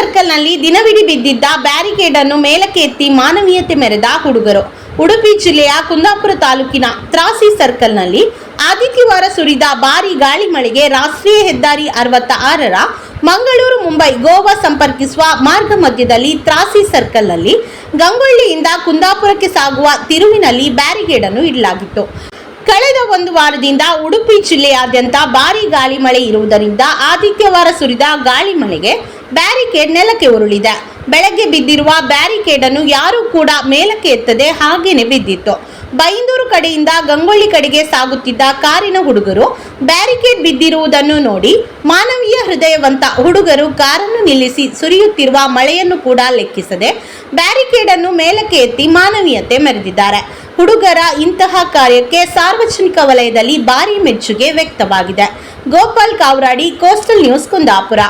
ಸರ್ಕಲ್ನಲ್ಲಿ ದಿನವಿಡೀ ಬಿದ್ದಿದ್ದ ಬ್ಯಾರಿಕೇಡ್ ಅನ್ನು ಮೇಲಕ್ಕೆ ಎತ್ತಿ ಮಾನವೀಯತೆ ಮೆರೆದ ಹುಡುಗರು. ಉಡುಪಿ ಜಿಲ್ಲೆಯ ಕುಂದಾಪುರ ತಾಲೂಕಿನ ತ್ರಾಸಿ ಸರ್ಕಲ್ನಲ್ಲಿ ಆದಿತ್ಯವಾರ ಸುರಿದ ಭಾರಿ ಗಾಳಿ ಮಳೆಗೆ ರಾಷ್ಟ್ರೀಯ ಹೆದ್ದಾರಿ ಅರವತ್ತ ಆರರ ಮಂಗಳೂರು, ಮುಂಬೈ, ಗೋವಾ ಸಂಪರ್ಕಿಸುವ ಮಾರ್ಗ ಮಧ್ಯದಲ್ಲಿ ತ್ರಾಸಿ ಸರ್ಕಲ್ನಲ್ಲಿ ಗಂಗೊಳ್ಳಿಯಿಂದ ಕುಂದಾಪುರಕ್ಕೆ ಸಾಗುವ ತಿರುವಿನಲ್ಲಿ ಬ್ಯಾರಿಗೇಡ್ ಅನ್ನು ಇಡಲಾಗಿತ್ತು. ಕಳೆದ ಒಂದು ವಾರದಿಂದ ಉಡುಪಿ ಜಿಲ್ಲೆಯಾದ್ಯಂತ ಭಾರಿ ಗಾಳಿ ಮಳೆ ಇರುವುದರಿಂದ ಆದಿತ್ಯವಾರ ಸುರಿದ ಗಾಳಿ ಮಳೆಗೆ ಬ್ಯಾರಿಕೇಡ್ ನೆಲಕ್ಕೆ ಉರುಳಿದೆ. ಬೆಳಗ್ಗೆ ಬಿದ್ದಿರುವ ಬ್ಯಾರಿಕೇಡ್ ಅನ್ನು ಯಾರೂ ಕೂಡ ಮೇಲಕ್ಕೆ ಎತ್ತದೆ ಹಾಗೇನೆ ಬಿದ್ದಿತ್ತು. ಬೈಂದೂರು ಕಡೆಯಿಂದ ಗಂಗೊಳ್ಳಿ ಕಡೆಗೆ ಸಾಗುತ್ತಿದ್ದ ಕಾರಿನ ಹುಡುಗರು ಬ್ಯಾರಿಕೇಡ್ ಬಿದ್ದಿರುವುದನ್ನು ನೋಡಿ ಮಾನವೀಯ ಹೃದಯವಂತ ಹುಡುಗರು ಕಾರನ್ನು ನಿಲ್ಲಿಸಿ ಸುರಿಯುತ್ತಿರುವ ಮಳೆಯನ್ನು ಕೂಡ ಲೆಕ್ಕಿಸದೆ ಬ್ಯಾರಿಕೇಡ್ ಅನ್ನು ಮೇಲಕ್ಕೆ ಎತ್ತಿ ಮಾನವೀಯತೆ ಮೆರೆದಿದ್ದಾರೆ. ಹುಡುಗರ ಇಂತಹ ಕಾರ್ಯಕ್ಕೆ ಸಾರ್ವಜನಿಕ ವಲಯದಲ್ಲಿ ಭಾರಿ ಮೆಚ್ಚುಗೆ ವ್ಯಕ್ತವಾಗಿದೆ. Gopal Kavradi, coastal news Kundapura.